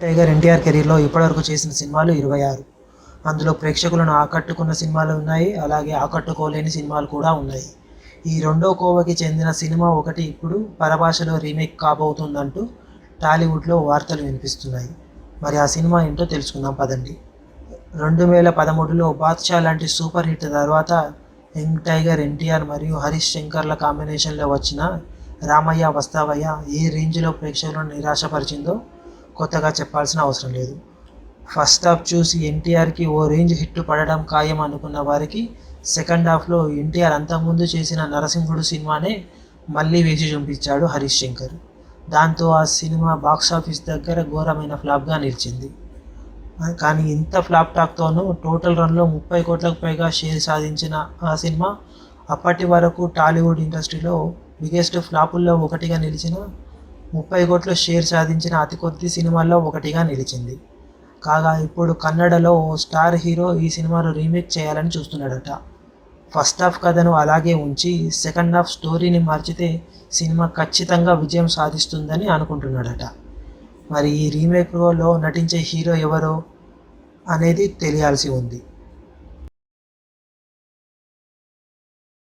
Tiger NTR కెరీర్లో ఇప్పటివరకు చేసిన సినిమాలు ఇరవై ఆరు. అందులో ప్రేక్షకులను ఆకట్టుకున్న సినిమాలు ఉన్నాయి అలాగే ఆకట్టుకోలేని సినిమాలు కూడా ఉన్నాయి. ఈ రెండో కోవకి చెందిన సినిమా ఒకటి ఇప్పుడు పరభాషలో రీమేక్ కాబోతుందంటూ టాలీవుడ్లో వార్తలు వినిపిస్తున్నాయి. మరి ఆ సినిమా ఏంటో తెలుసుకుందాం పదండి. రెండు వేల పదమూడులో బాద్షా లాంటి సూపర్ హిట్ తర్వాత యంగ్ టైగర్ ఎన్టీఆర్ మరియు హరీష్ శంకర్ల కాంబినేషన్లో వచ్చిన రామయ్య వస్తావయ్య ఏ రేంజ్లో ప్రేక్షకులను నిరాశపరిచిందో కొత్తగా చెప్పాల్సిన అవసరం లేదు. ఫస్ట్ హాఫ్ చూసి ఎన్టీఆర్కి ఓ రేంజ్ హిట్ పడడం ఖాయం అనుకున్న వారికి సెకండ్ హాఫ్లో ఎన్టీఆర్ అంతకుముందు చేసిన నరసింహుడు సినిమానే మళ్ళీ వేసి చూపించాడు హరీష్ శంకర్. దాంతో ఆ సినిమా బాక్స్ ఆఫీస్ దగ్గర ఘోరమైన ఫ్లాప్గా నిలిచింది. కానీ ఇంత ఫ్లాప్ టాక్తోనూ టోటల్ రన్లో ముప్పై కోట్లకు పైగా షేర్ సాధించిన ఆ సినిమా అప్పటి వరకు టాలీవుడ్ ఇండస్ట్రీలో బిగ్గెస్ట్ ఫ్లాపుల్లో ఒకటిగా నిలిచిన ముప్పై కోట్ల షేర్ సాధించిన అతి కొద్ది సినిమాల్లో ఒకటిగా నిలిచింది. కాగా ఇప్పుడు కన్నడలో ఓ స్టార్ హీరో ఈ సినిమాను రీమేక్ చేయాలని చూస్తున్నాడట. ఫస్ట్ హాఫ్ కథను అలాగే ఉంచి సెకండ్ హాఫ్ స్టోరీని మార్చితే సినిమా ఖచ్చితంగా విజయం సాధిస్తుందని అనుకుంటున్నాడట. మరి ఈ రీమేక్లో నటించే హీరో ఎవరో అనేది తెలియాల్సి ఉంది.